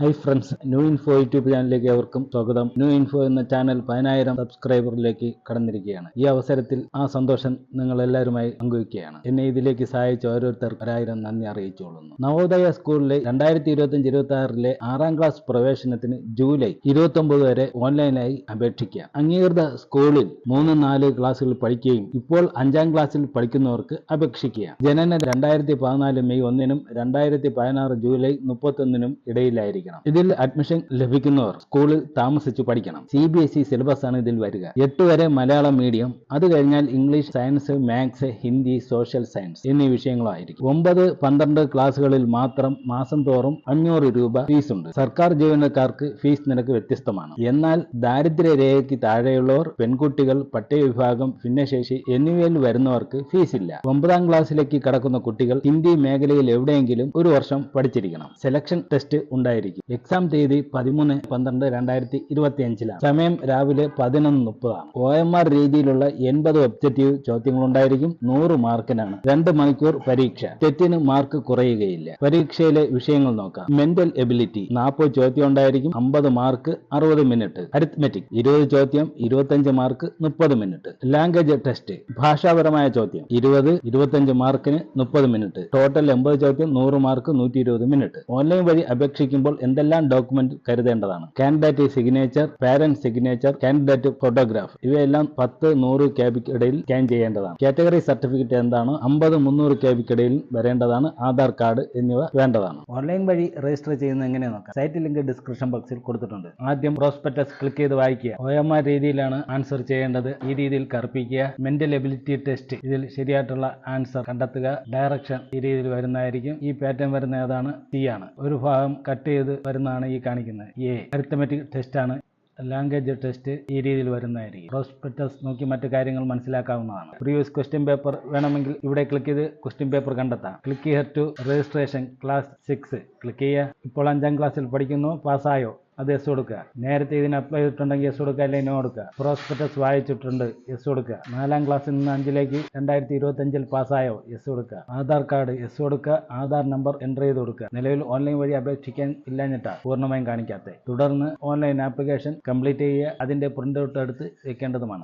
Hi friends new info YouTube ചാനലിലേക്ക് അവർക്കും സ്വാഗതം. ന്യൂ ഇൻഫോ എന്ന ചാനൽ പതിനായിരം സബ്സ്ക്രൈബറിലേക്ക് കടന്നിരിക്കുകയാണ്. ഈ അവസരത്തിൽ ആ സന്തോഷം നിങ്ങൾ എല്ലാവരുമായി പങ്കുവയ്ക്കുകയാണ്. എന്നെ ഇതിലേക്ക് സഹായിച്ച ഓരോരുത്തർ ഒരായിരം നന്ദി അറിയിച്ചുകൊള്ളുന്നു. നവോദയ സ്കൂളിലെ രണ്ടായിരത്തി ഇരുപത്തിയഞ്ച് ഇരുപത്തി ആറിലെ ആറാം ക്ലാസ് പ്രവേശനത്തിന് ജൂലൈ ഇരുപത്തി ഒമ്പത് വരെ ഓൺലൈനായി അപേക്ഷിക്കുക. അംഗീകൃത സ്കൂളിൽ മൂന്ന് നാല് ക്ലാസ്സുകൾ പഠിക്കുകയും ഇപ്പോൾ അഞ്ചാം ക്ലാസ്സിൽ പഠിക്കുന്നവർക്ക് അപേക്ഷിക്കുക. ജനന രണ്ടായിരത്തി പതിനാല് മെയ് ഒന്നിനും രണ്ടായിരത്തി പതിനാറ് ജൂലൈ മുപ്പത്തൊന്നിനും ഇടയിലായിരിക്കണം ഇതിൽ അഡ്മിഷൻ ലഭിക്കുന്നവർ സ്കൂളിൽ താമസിച്ചു പഠിക്കണം. C B S E syllabus ആണ് ഇതിൽ വരിക. എട്ട് വരെ മലയാളം മീഡിയം അത് കഴിഞ്ഞാൽ English science maths Hindi social science എന്നീ വിഷയങ്ങളായിരിക്കും. ഒമ്പത് പന്ത്രണ്ട് ക്ലാസ്സുകളിൽ മാത്രം മാസം തോറും അഞ്ഞൂറ് രൂപ ഫീസ് ഉണ്ട്. സർക്കാർ ജീവനക്കാർക്ക് ഫീസ് നിരക്ക് വ്യത്യസ്തമാണ്. എന്നാൽ ദാരിദ്ര്യ രേഖയ്ക്ക് താഴെയുള്ളവർ പെൺകുട്ടികൾ പട്ടികവിഭാഗം ഭിന്നശേഷി എന്നിവയിൽ വരുന്നവർക്ക് ഫീസ് ഇല്ല. ഒമ്പതാം ക്ലാസ്സിലേക്ക് കടക്കുന്ന കുട്ടികൾ ഹിന്ദി മേഖലയിൽ എവിടെയെങ്കിലും ഒരു വർഷം പഠിച്ചിരിക്കണം. സെലക്ഷൻ ടെസ്റ്റ് ഉണ്ടായിരിക്കും. എക്സാം തീയതി പതിമൂന്ന് പന്ത്രണ്ട് രണ്ടായിരത്തി ഇരുപത്തി അഞ്ചിലാണ് സമയം രാവിലെ പതിനൊന്ന് മുപ്പതാണ്. ഒ എം ആർ രീതിയിലുള്ള എൺപത് ഒബ്ജക്റ്റീവ് ചോദ്യങ്ങളുണ്ടായിരിക്കും. നൂറ് മാർക്കിനാണ്. രണ്ട് മണിക്കൂർ പരീക്ഷ. തെറ്റിന് മാർക്ക് കുറയുകയില്ല. പരീക്ഷയിലെ വിഷയങ്ങൾ നോക്കാം. മെന്റൽ എബിലിറ്റി നാൽപ്പത് ചോദ്യം ഉണ്ടായിരിക്കും. അമ്പത് മാർക്ക് അറുപത് മിനിറ്റ് അരിത്മെറ്റിക് ഇരുപത് ചോദ്യം ഇരുപത്തഞ്ച് മാർക്ക് മുപ്പത് മിനിറ്റ് ലാംഗ്വേജ് ടെസ്റ്റ് ഭാഷാപരമായ ചോദ്യം. ഇരുപത് ഇരുപത്തഞ്ച് മാർക്കിന് മുപ്പത് മിനിറ്റ് ടോട്ടൽ എൺപത് ചോദ്യം നൂറ് മാർക്ക് നൂറ്റി ഇരുപത് മിനിറ്റ് ഓൺലൈൻ വഴി അപേക്ഷിക്കുമ്പോൾ എന്തെല്ലാം document കരുതേണ്ടതാണ്? Candidate signature parent signature candidate photograph ഇവയെല്ലാം പത്ത് നൂറ് ക്യാബിക്ക് ഇടയിൽ സ്കാൻ ചെയ്യേണ്ടതാണ്. കാറ്റഗറി സർട്ടിഫിക്കറ്റ് എന്താണ്? അമ്പത് മുന്നൂറ് ക്യാബിക്ക് ഇടയിൽ വരേണ്ടതാണ്. ആധാർ കാർഡ് എന്നിവ വേണ്ടതാണ്. ഓൺലൈൻ വഴി രജിസ്റ്റർ ചെയ്യുന്നത് എങ്ങനെ നോക്കാം? സൈറ്റ് ലിങ്ക് ഡിസ്ക്രിപ്ഷൻ ബോക്സിൽ കൊടുത്തിട്ടുണ്ട്. ആദ്യം പ്രോസ്പെക്ടസ് ക്ലിക്ക് ചെയ്ത് വായിക്കുക. ആർ രീതിയിലാണ് ആൻസർ ചെയ്യേണ്ടത്. ഈ രീതിയിൽ കറുപ്പിക്കുക. മെന്റൽ എബിലിറ്റി ടെസ്റ്റ് ഇതിൽ ശരിയായിട്ടുള്ള ആൻസർ കണ്ടെത്തുക. ഡയറക്ഷൻ ഈ രീതിയിൽ വരുന്നതായിരിക്കും. ഈ പാറ്റേൺ വരുന്ന ഏതാണ്? സി ആണ്. ഒരു ഭാഗം കട്ട് ചെയ്ത് വരുന്നതാണ് ഈ കാണിക്കുന്നത്? എ അരിത്തമെറ്റിക് ടെസ്റ്റ് ആണ്. ലാംഗ്വേജ് ടെസ്റ്റ് ഈ രീതിയിൽ വരുന്നതായിരിക്കും. പ്രോസ്പെക്ടസ് നോക്കി മറ്റു കാര്യങ്ങൾ മനസ്സിലാക്കാവുന്നതാണ്. പ്രീവിയസ് ക്വസ്റ്റ്യൻ പേപ്പർ വേണമെങ്കിൽ ഇവിടെ ക്ലിക്ക് ചെയ്ത് ക്വസ്റ്റ്യൻ പേപ്പർ കണ്ടെത്താം. Click here to registration class six click ചെയ്യുക ഇപ്പോൾ അഞ്ചാം ക്ലാസ്സിൽ പഠിക്കുന്നു. പാസ്സായോ അത് എസ് കൊടുക്കുക. നേരത്തെ ഇതിന് അപ്ലൈ ചെയ്തിട്ടുണ്ടെങ്കിൽ എസ് കൊടുക്കുക അല്ലെങ്കിൽ നോ കൊടുക്കുക. പ്രോസ്പെക്ടസ് വായിച്ചിട്ടുണ്ട് എസ് കൊടുക്കുക. നാലാം ക്ലാസ്സിൽ നിന്ന് അഞ്ചിലേക്ക് രണ്ടായിരത്തി ഇരുപത്തി അഞ്ചിൽ പാസ്സായോ എസ് കൊടുക്കുക. ആധാർ കാർഡ് എസ് കൊടുക്കുക. ആധാർ നമ്പർ എന്റർ ചെയ്ത് കൊടുക്കുക. നിലവിൽ ഓൺലൈൻ വഴി അപേക്ഷിക്കാൻ ഇല്ലാഞ്ഞിട്ടാ പൂർണമായും കാണിക്കാത്തത്. തുടർന്ന് ഓൺലൈൻ ആപ്ലിക്കേഷൻ കംപ്ലീറ്റ് ചെയ്യുക. അതിന്റെ പ്രിന്റ് ഔട്ട് എടുത്ത് വെക്കേണ്ടതുമാണ്.